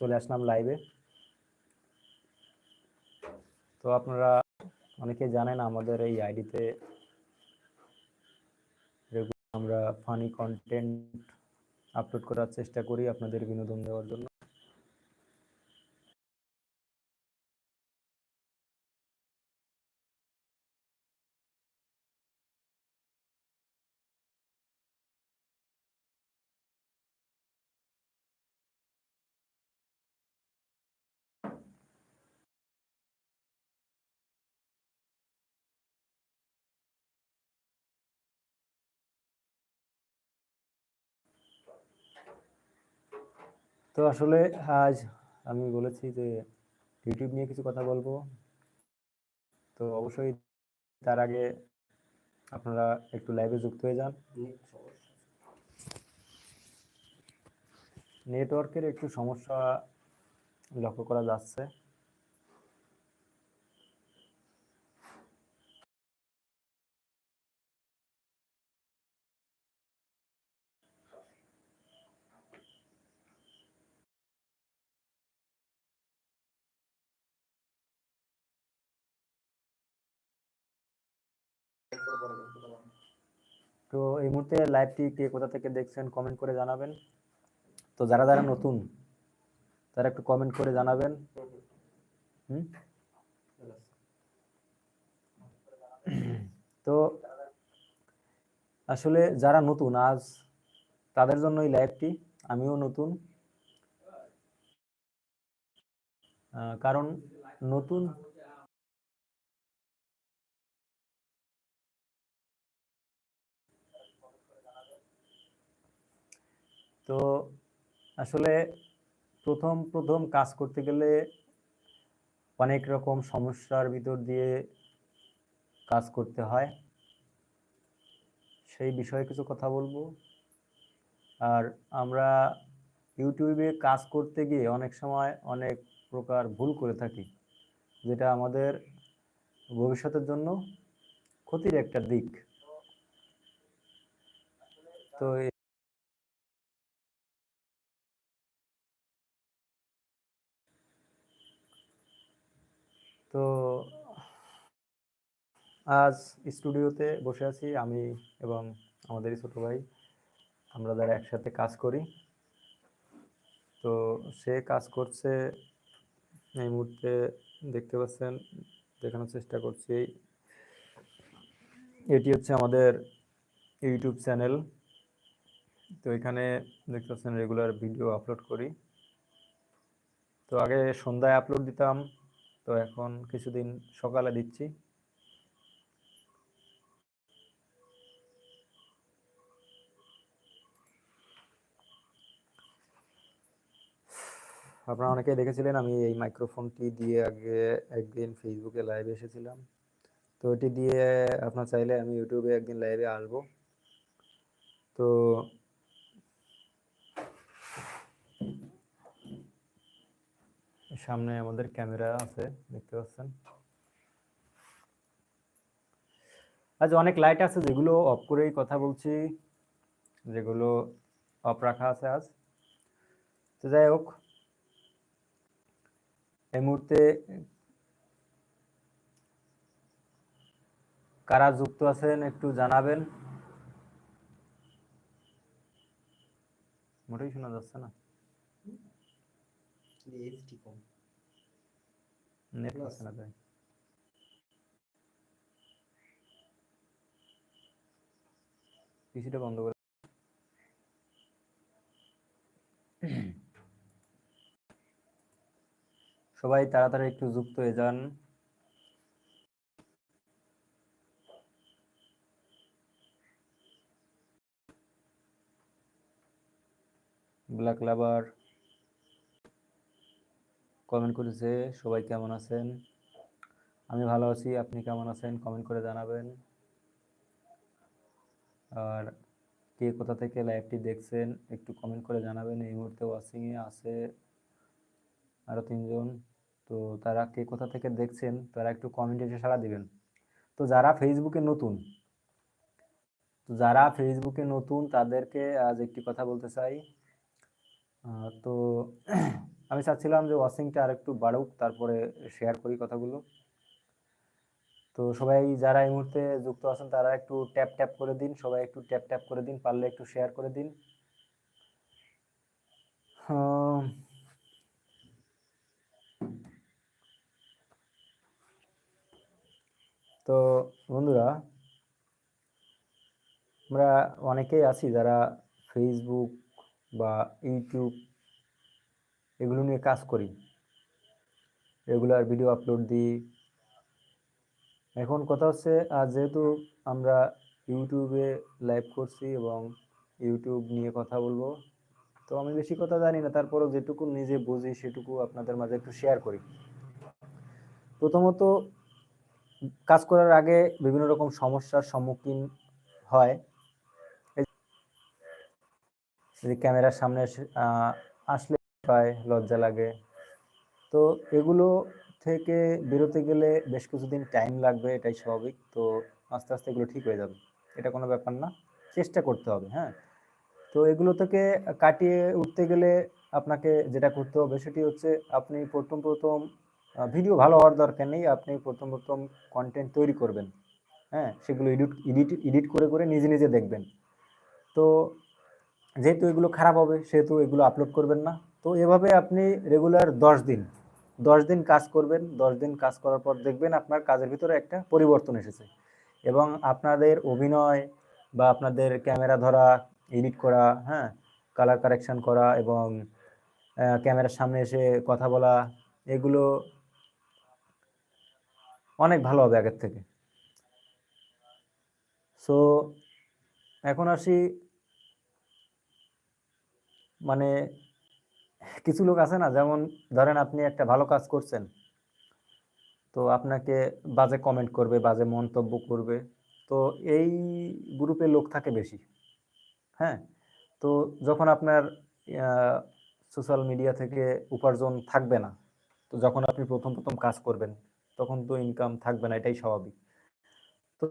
চলে আসলাম লাইভে তো আপনারা অনেকে জানেন আমাদের এই আইডিতে আমরা ফানি কন্টেন্ট আপলোড করার চেষ্টা করি আপনাদের বিনোদন দেওয়ার জন্য। তো আসলে আজ আমি বলেছি যে ইউটিউব নিয়ে কিছু কথা বলব। তো অবশ্যই তার আগে আপনারা একটু লাইভে যুক্ত হয়ে যান। নেটওয়ার্কের একটু সমস্যা লক্ষ্য করা যাচ্ছে। তো এই মুহূর্তে লাইভটি কে কোথা থেকে দেখছেন কমেন্ট করে জানাবেন। তো যারা যারা নতুন, তারা একটু কমেন্ট করে জানাবেন। হুম? তো আসলে যারা নতুন, আজ তাদের জন্য এই লাইভটি আমিও নতুন। কারণ নতুন তো আসলে প্রথম প্রথম কাজ করতে গেলে অনেক রকম সমস্যার ভিতর দিয়ে কাজ করতে হয়। সেই বিষয়ে কিছু কথা বলব। আর আমরা ইউটিউবে কাজ করতে গিয়ে অনেক সময় অনেক প্রকার ভুল করে থাকি, যেটা আমাদের ভবিষ্যতের জন্য ক্ষতির একটা দিক। তো তো আজ স্টুডিওতে বসে আছি আমি এবং আমাদের ছোট ভাই। আমরা যারা একসাথে কাজ করি। তো সে কাজ করছে এই মুহূর্তে দেখতে পাচ্ছেন, দেখানোর চেষ্টা করছি। এটি হচ্ছে আমাদের ইউটিউব চ্যানেল। তো এখানে দেখতে পাচ্ছেন রেগুলার ভিডিও আপলোড করি। তো আগে সন্ধ্যায় আপলোড দিতাম তো এখন কিছুদিন সকালে দিচ্ছি। আপনারা অনেকেই দেখেছিলেন আমি এই মাইক্রোফোনটি দিয়ে আগে একদিন ফেসবুকে লাইভে এসেছিলাম। তো এটি দিয়ে আপনার চাইলে আমি ইউটিউবে একদিন লাইভে আসব। তো সামনে আমাদের ক্যামেরা আছে, দেখতে পাচ্ছেন। আজ অনেক লাইট আছে, যেগুলো অফ করেই কথা বলছি, যেগুলো অফ রাখা আছে আজ। তো যাই হোক, এই মুহূর্তে কারা যুক্ত আছেন একটু জানাবেন। মোটেই শোনা যাচ্ছে না। নেট পাচ্ছে না তাই পিসিটা বন্ধ করে সবাই তাড়াতাড়ি একটু যুক্ত হয়ে যান। ব্ল্যাক লাভার কমেন্ট করেছে, সবাই কেমন আছেন? আমি ভালো আছি, আপনি কেমন আছেন? কমেন্ট করে জানাবেন। আর কে কোথা থেকে লাইভটি দেখছেন, একটু কমেন্ট করে জানাবেন। এই মুহূর্তে ওয়াচিংয়ে আছে আরও তিনজন। তো তারা কে কোথা থেকে দেখছেন, তারা একটু কমেন্টে এসে সাড়া দিবেন। তো যারা ফেসবুকে নতুন, তো যারা ফেসবুকে নতুন, তাদেরকে আজ একটি কথা বলতে চাই। তো আমি চাচ্ছিলাম যে ওয়াচিংটা আর একটু বাড়ুক, তারপরে শেয়ার করি কথাগুলো। তো সবাই যারা এই মুহূর্তে যুক্ত আছেন, তারা একটু ট্যাপ ট্যাপ করে দিন, সবাই একটু ট্যাপ ট্যাপ করে দিন, পারলে একটু শেয়ার করে দিন। তো বন্ধুরা, আমরা অনেকেই আছি যারা ফেসবুক বা ইউটিউব এগুলো নিয়ে কাজ করি। রেগুলার ভিডিও আপলোড দিই। এখন কথা হচ্ছে আহ, যেহেতু আমরা ইউটিউবে লাইভ করছি এবং ইউটিউব নিয়ে কথা বলব তো আমি বেশি কথা জানি না তারপরেও যেটুকু নিজে বুঝি সেটুকু আপনাদের মাঝে একটু শেয়ার করি। প্রথমত কাজ করার আগে বিভিন্ন রকম সমস্যার সম্মুখীন হয়। ক্যামেরার সামনে আসলে পায় লজ্জা লাগে। তো এগুলো থেকে বেরোতে গেলে বেশ কিছুদিন টাইম লাগবে, এটাই স্বাভাবিক। তো আস্তে আস্তে এগুলো ঠিক হয়ে যাবে। এটা কোনো ব্যাপার না। চেষ্টা করতে হবে হ্যাঁ? তো এগুলো থেকে কাটিয়ে উঠতে গেলে আপনাকে যেটা করতে হবে, সেটি হচ্ছে আপনি প্রথম প্রথম ভিডিও ভালো হওয়ার দরকার নেই। আপনি প্রথম প্রথম কন্টেন্ট তৈরি করবেন হ্যাঁ? সেগুলো এডিট এডিট এডিট করে করে নিজে নিজে দেখবেন। তো যেহেতু এগুলো খারাপ হবে, সেহেতু এগুলো আপলোড করবেন না। তো এভাবে আপনি রেগুলার দশ দিন দশ দিন কাজ করবেন, দশ দিন কাজ করার পর দেখবেন আপনার কাজের ভিতরে একটা পরিবর্তন এসেছে এবং আপনাদের অভিনয় বা আপনাদের ক্যামেরা ধরা এডিট করা হ্যাঁ কালার কারেকশন করা এবং ক্যামেরার সামনে এসে কথা বলা, এগুলো অনেক ভালো হবে আগের থেকে। সো এখন আসি মানে কিছু লোক আছে না, যেমন ধরেন আপনি একটা ভালো কাজ করছেন, তো আপনাকে বাজে কমেন্ট করবে, বাজে মন্তব্য করবে, তো এই গ্রুপে লোক থাকে বেশি হ্যাঁ? তো যখন আপনার সোশ্যাল মিডিয়া থেকে উপার্জন থাকবে না, তো যখন আপনি প্রথম প্রথম কাজ করবেন, তখন তো ইনকাম থাকবে না, এটাই স্বাভাবিক। তো